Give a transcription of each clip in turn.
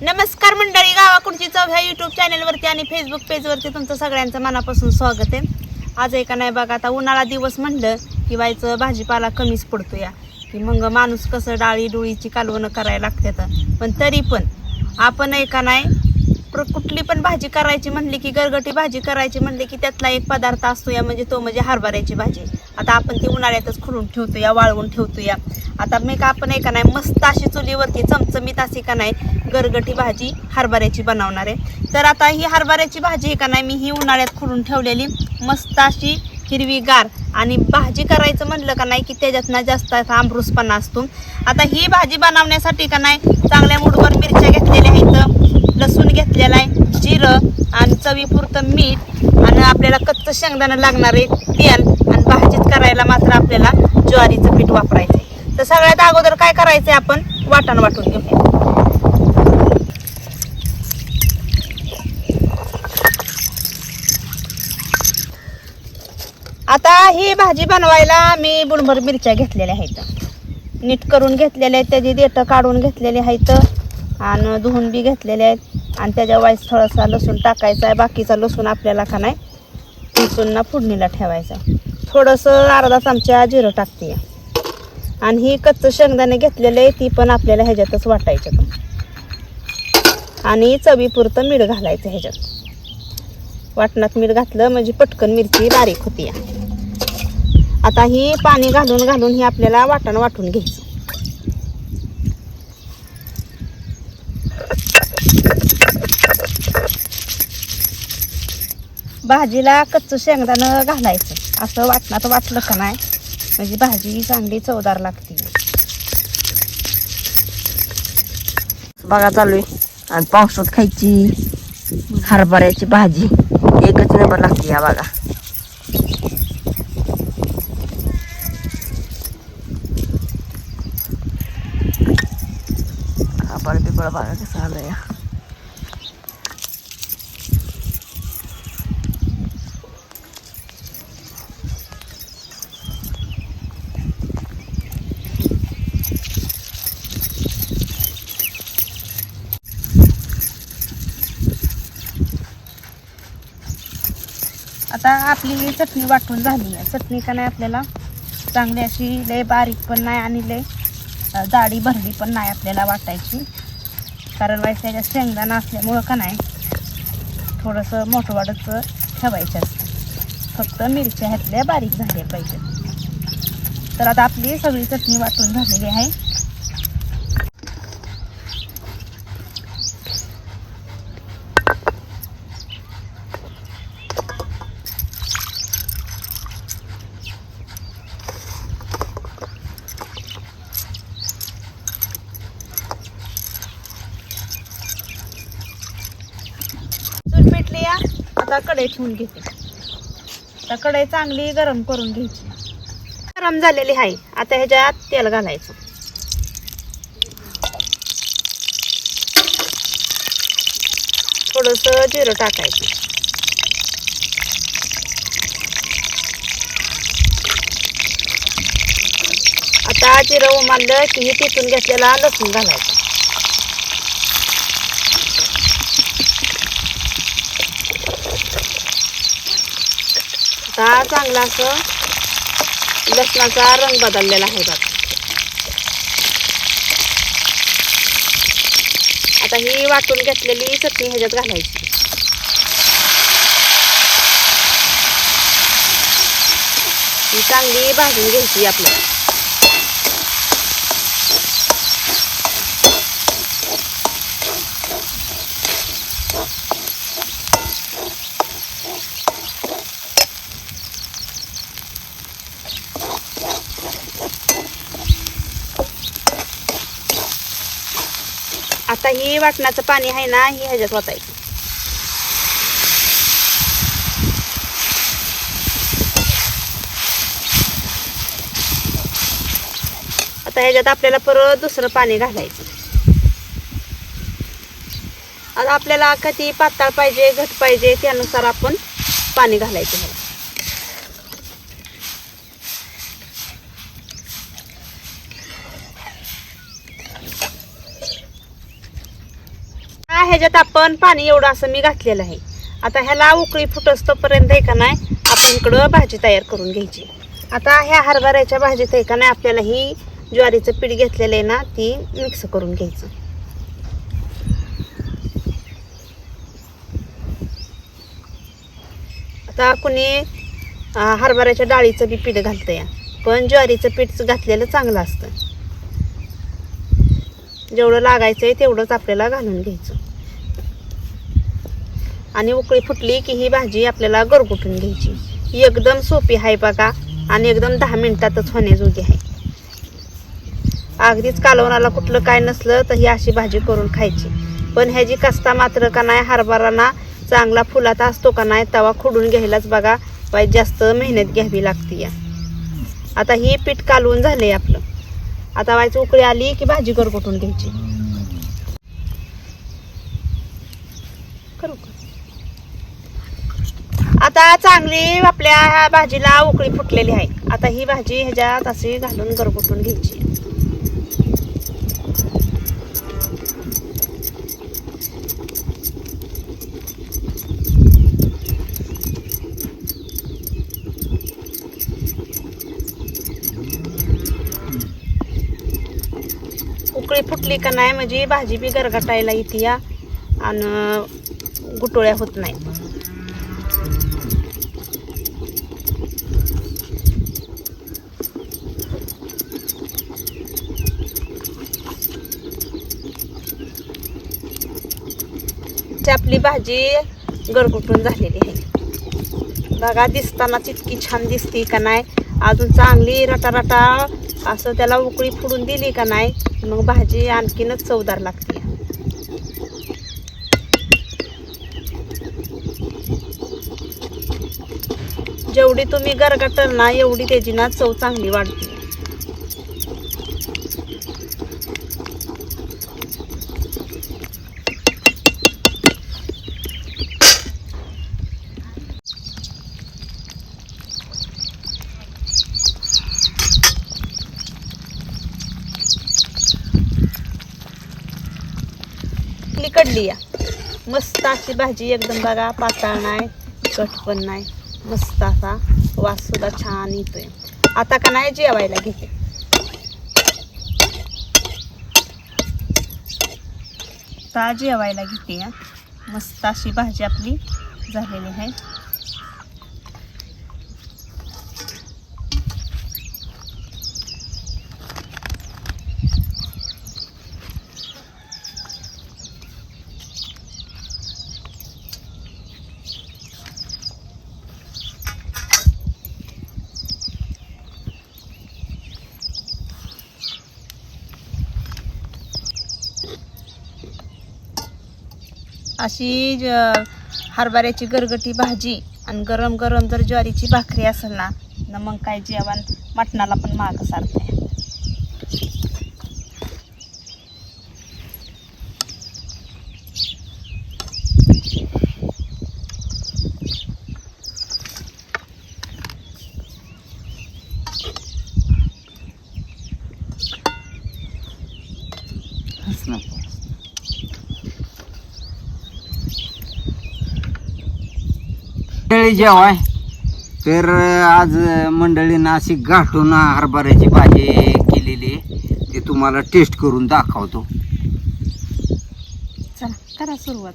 नमस्कार मंडळी गावाकडची चव ह्या युट्यूब चॅनलवरती आणि फेसबुक पेजवरती तुमचं सगळ्यांचं मनापासून स्वागत आहे. आज एका नाही बघा आता उन्हाळा दिवस म्हणलं की व्हायचं भाजीपाला कमीच पडतो या की मग माणूस कसं डाळी डोळीची कालवणं करायला लागतात पण तरी पण आपण एका नाही प्र कुठली पण भाजी करायची म्हणली की गरगटी भाजी करायची म्हणली की त्यातला एक पदार्थ असतो या म्हणजे तो म्हणजे हरभऱ्याची भाजी. आता आपण ती उन्हाळ्यातच खुलून ठेवतो या वाळवून ठेवतो या आता मी का आपण एका नाही मस्त अशी चुलीवरती चमचमीत अशी का नाही गरगटी भाजी हरभऱ्याची बनवणार आहे. तर आता ही हरभऱ्याची भाजी आहे का नाही मी ही उन्हाळ्यात खुडून ठेवलेली. मस्त अशी हिरवीगार आणि भाजी करायचं म्हणलं का नाही की त्याच्यात ना जास्त आंबरूसपणा असतो. आता ही भाजी बनवण्यासाठी का नाही चांगल्या मुठभर मिरच्या घेतलेल्या आहेत. लसूण घेतलेला आहे जिरं आणि चवीपुरतं मीठ आणि आपल्याला कच्चं शेंगदाणं लागणार आहे तेल आणि भाजीत करायला मात्र आपल्याला ज्वारीचं पीठ वापरायचं आहे तर सगळ्यात अगोदर काय करायचं आहे आपण वाटण वाटून घेऊया. आता ही भाजी बनवायला मी बुणभर मिरच्या घेतलेल्या आहेत. नीट करून घेतलेल्या आहेत त्याची देठं काढून घेतलेली आहेत आणि धुवून बी घेतलेले आहेत. आणि त्याच्या वाईस थोडासा लसूण टाकायचा आहे बाकीचा लसूण आपल्याला का नाही लसूणना फोडणीला ठेवायचा थोडंसं अर्धा चमचा जिरं टाकते. आणि ही कच्चं शेंगदाणे घेतलेले आहे ती पण आपल्याला ह्याच्यातच वाटायचं. आणि चवीपुरतं मीठ घालायचं ह्याच्यात. वाटणात मीठ घातलं म्हणजे पटकन मिरची बारीक होती. आता ही पाणी घालून घालून ही आपल्याला वाटण वाटून घ्यायचं. भाजीला कच्चं शेंगदाणं घालायचं. असं वाटणात वाटलं का नाही? म्हणजे भाजी चांगली चवदार लागते. बघा चालू आहे. आणि पावसात खायची हरभऱ्याची भाजी. एकच नंबर लागते या बघा. आबाळ बघा कसं आलं या आता आपली चटणी वाटून झाली आहे. चटणी का नाही आपल्याला? चांगली अशी लय बारीक पण नाही आणि लय जाडी भरली पण नाही आपल्याला वाटायची. कारण वाईस त्याच्यात शेंगदाणा असल्यामुळं का नाही थोडंसं मोठं वाढत ठेवायचं असतं. फक्त मिरच्या ह्यातल्या बारीक झाल्या पाहिजेत. तर आता आपली सगळी चटणी वाटून झालेली आहे चूल पेटली या आता कढई ठेवून घेते. आता कढई चांगली गरम करून घ्यायची. गरम झालेली आहे. आता ह्याच्यात तेल घालायचं. थोडस जिरं टाकायचं. आता जिरं उमारलं की हे तिथून घेतलेला लसूण घालायचं. आता चांगला असं लसणाचा रंग बदललेला आहे बघ. आता ही वाटून घेतलेली चटणी ह्याच्यात घालायची. ही चांगली भाजून घ्यायची आपल्याला. आता ही वाटणाचं पाणी आहे ना ही ह्याच्यात वाचायचं आता ह्याच्यात आपल्याला परत दुसरं पाणी घालायचं. आता आपल्याला कधी पातळ पाहिजे घट पाहिजे त्यानुसार आपण पाणी घालायचं ह्याच्यात आपण पाणी एवढं असं मी घातलेलं आहे. आता ह्याला उकळी फुटस तोपर्यंत आहे का नाही आपण इकडं भाजी तयार करून घ्यायची. आता ह्या हरभऱ्याच्या भाजीत आहे का नाही आपल्याला ही ज्वारीचं पीठ घेतलेलं आहे ना ती मिक्स करून घ्यायचं. आता कुणी हरभऱ्याच्या डाळीचं बी पीठ घालतं या पण ज्वारीचं पीठ घातलेलं चांगलं असतं. जेवढं लागायचं आहे तेवढंच आपल्याला घालून घ्यायचं. आणि उकळी फुटली की ही भाजी आपल्याला गरगुटून घ्यायची. एकदम सोपी आहे बघा. आणि एकदम दहा मिनिटातच होण्याजोगी आहे. अगदीच कालवणाला कुठलं काय नसलं तर ही अशी भाजी करून खायची. पण ह्याची कस्ता मात्र का नाही हरभराना चांगला फुलात असतो का नाही तवा खुडून घ्यायलाच बघा. पाहिजे जास्त मेहनत घ्यावी लागते या आता ही पीठ कालवून झाले आपलं. आता व्हायची उकळी आली की भाजी गरगुटून घ्यायची. करू आता चांगली आपल्या ह्या भाजीला उकळी फुटलेली आहे. आता ही भाजी ह्याच्यात अशी घालून गरगुटून घ्यायची. उकळी फुटली का नाही म्हणजे भाजी बी गरगटायला येते या. आणि गुटोळ्या होत नाही. ती आपली भाजी गरगुटून झालेली आहे. बघा दिसताना इतकी छान दिसते का नाही? अजून चांगली रटा रटा असं त्याला उकळी फुडून दिली का नाही? मग भाजी आणखीनच चवदार लागते. जेवढी तुम्ही गरगटल ना एवढी त्याची ना चव चांगली वाढते. आपली कडली या. मस्त अशी भाजी एकदम बघा पातळ नाही कट पण नाही. मस्त असा वास सुद्धा छान येतोय. आता का नाही जेवायला घेते आता जेवायला घेते या. मस्त अशी भाजी आपली झालेली आहे. अशी ज- हरभऱ्याची गरगटी भाजी आणि गरम गरम जर ज्वारीची भाकरी असेल ना न मग काय जेवण मटणाला पण माग सारते मंडळी जेवाय तर आज मंडळीनं अशी गाठून हरभऱ्याची भाजी केलेली आहे. ती तुम्हाला टेस्ट करून दाखवतो चला करा सुरुवात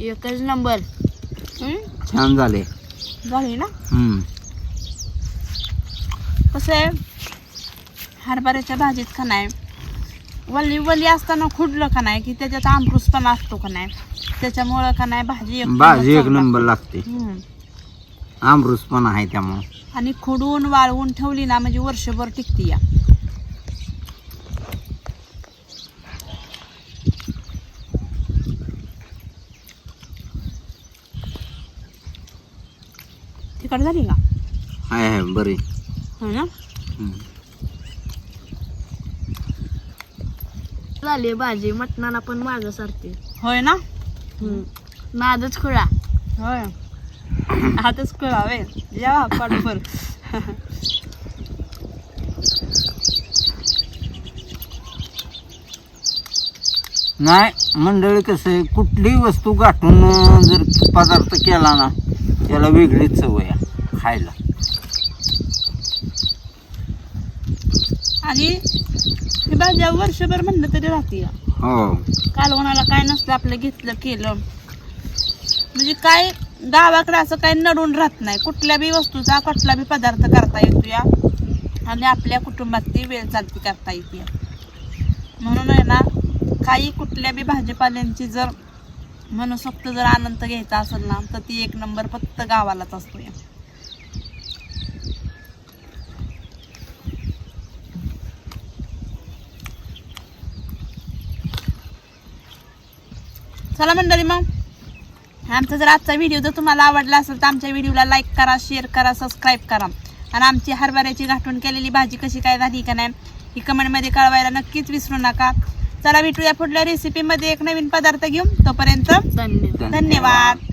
एकच नंबर? छान झाले झाली ना हम्म. कसं आहे? हरभऱ्याच्या भाजीत का नाही? वली वली असताना खुडलं का नाही? की त्याच्यात आमरूस पण असतो का नाही? त्याच्यामुळं का नाही? भाजी एक भाजी एक नंबर लागते. लागते हम्म. आमरूस पण आहे त्यामुळं. आणि खुडून वाळवून ठेवली ना म्हणजे वर्षभर टिकती या. तिकड झाली का? आहे आहे बरी. हो ना. झाली भाजी मटणाला पण माग सारते होय ना? नादच खुळा. होय. हातच कळावे जेवा पाठभर नाही मंडळी कसं आहे कुठलीही वस्तू गाठून जर पदार्थ केला ना त्याला वेगळीच चव आहे खायला. आणि ही भाज्या वर्षभर म्हणलं तरी राहते हो. कालवणाला काय नसलं आपलं घेतलं केलं. म्हणजे काय गावाकडे असं काही नडून राहत नाही. कुठल्या बी वस्तूचा कुठला बी पदार्थ करता येतो या. आणि आपल्या कुटुंबात ती वेळ चालती करता येते म्हणून आहे ना काही कुठल्या बी भाजीपाल्यांची जर मनसोक्त जर आनंद घ्यायचा असेल ना तर ती एक नंबर फक्त गावालाच असतो या. चला मंडळी मग. आमचा जर आजचा व्हिडिओ जर तुम्हाला आवडला असेल तर आमच्या व्हिडिओला लाईक करा शेअर करा सबस्क्राईब करा. आणि आमची हरभऱ्याची गाठून केलेली भाजी कशी काय झाली का नाही ही कमेंटमध्ये कळवायला नक्कीच विसरू नका. चला भेटूया पुढल्या रेसिपीमध्ये एक नवीन पदार्थ घेऊन. तोपर्यंत धन्यवाद. धन्यवाद.